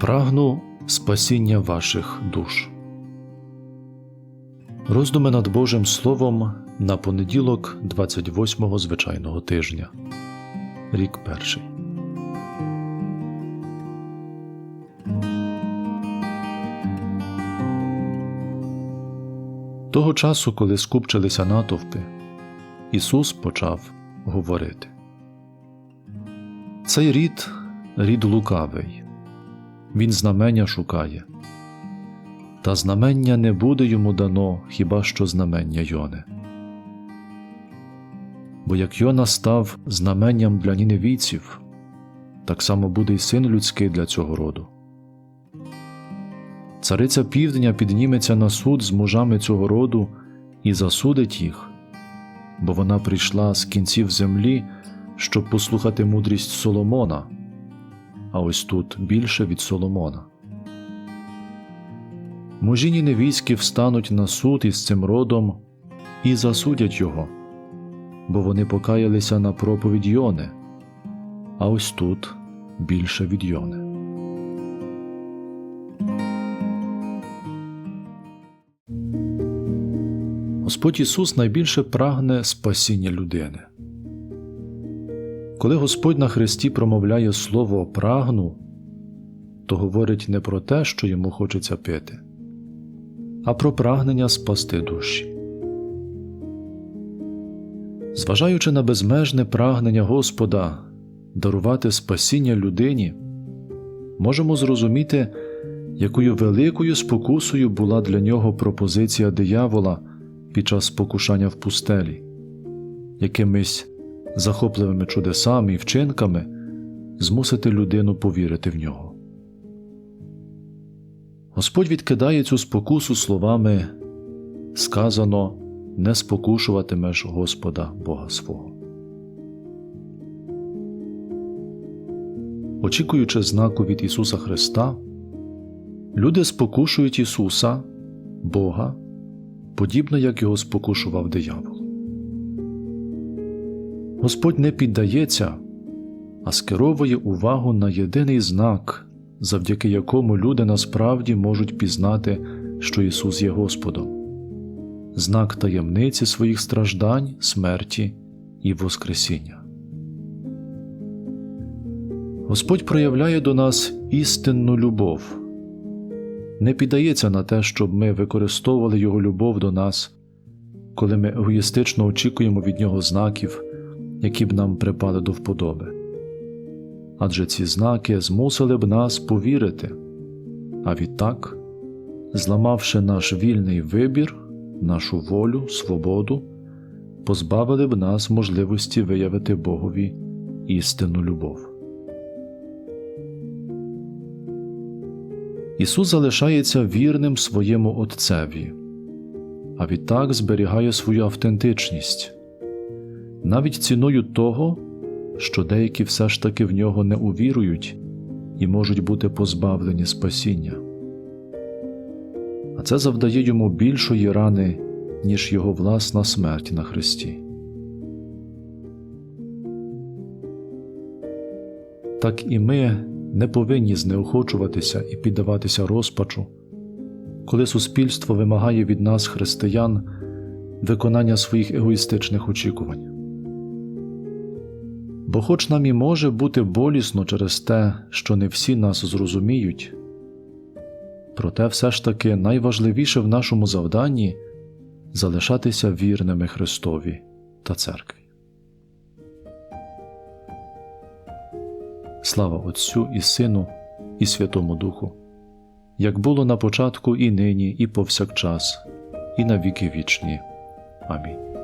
Прагну спасіння ваших душ. Роздуми над Божим Словом на понеділок 28-го звичайного тижня. Рік перший. Того часу, коли скупчилися натовпи, Ісус почав говорити. Цей рід рід лукавий, він знамення шукає, та знамення не буде йому дано хіба що знамення Йони. Бо як Йона став знаменням для ніневійців, так само буде й син людський для цього роду. Цариця півдня підніметься на суд з мужами цього роду і засудить їх, бо вона прийшла з кінців землі, щоб послухати мудрість Соломона, а ось тут більше від Соломона. Мужі ніневійські встануть на суд із цим родом і засудять його, бо вони покаялися на проповідь Йони, а ось тут більше від Йони. Господь Ісус найбільше прагне спасіння людини. Коли Господь на Христі промовляє слово прагну, то говорить не про те, що йому хочеться пити, а про прагнення спасти душі. Зважаючи на безмежне прагнення Господа дарувати спасіння людині, можемо зрозуміти, якою великою спокусою була для нього пропозиція диявола під час спокушання в пустелі, якимись захопливими чудесами і вчинками змусити людину повірити в нього. Господь відкидає цю спокусу словами сказано не спокушуватимеш Господа Бога свого. Очікуючи знаку від Ісуса Христа, люди спокушують Ісуса, Бога, подібно як його спокушував диявол. Господь не піддається, а скеровує увагу на єдиний знак, завдяки якому люди насправді можуть пізнати, що Ісус є Господом, знак таємниці своїх страждань, смерті і Воскресіння. Господь проявляє до нас істинну любов, не піддається на те, щоб ми використовували Його любов до нас, коли ми егоїстично очікуємо від Нього знаків, які б нам припали до вподоби. Адже ці знаки змусили б нас повірити, а відтак, зламавши наш вільний вибір, нашу волю, свободу, позбавили б нас можливості виявити Богові істинну любов. Ісус залишається вірним своєму Отцеві, а відтак зберігає свою автентичність, навіть ціною того, що деякі все ж таки в нього не увірують і можуть бути позбавлені спасіння. А це завдає йому більшої рани, ніж його власна смерть на Христі. Так і ми не повинні знеохочуватися і піддаватися розпачу, коли суспільство вимагає від нас, християн, виконання своїх егоїстичних очікувань. Бо, хоч нам і може бути болісно через те, що не всі нас зрозуміють, проте все ж таки найважливіше в нашому завданні залишатися вірними Христові та церкві. Слава Отцю і Сину, і Святому Духу, як було на початку, і нині, і повсякчас, і на віки вічні. Амінь.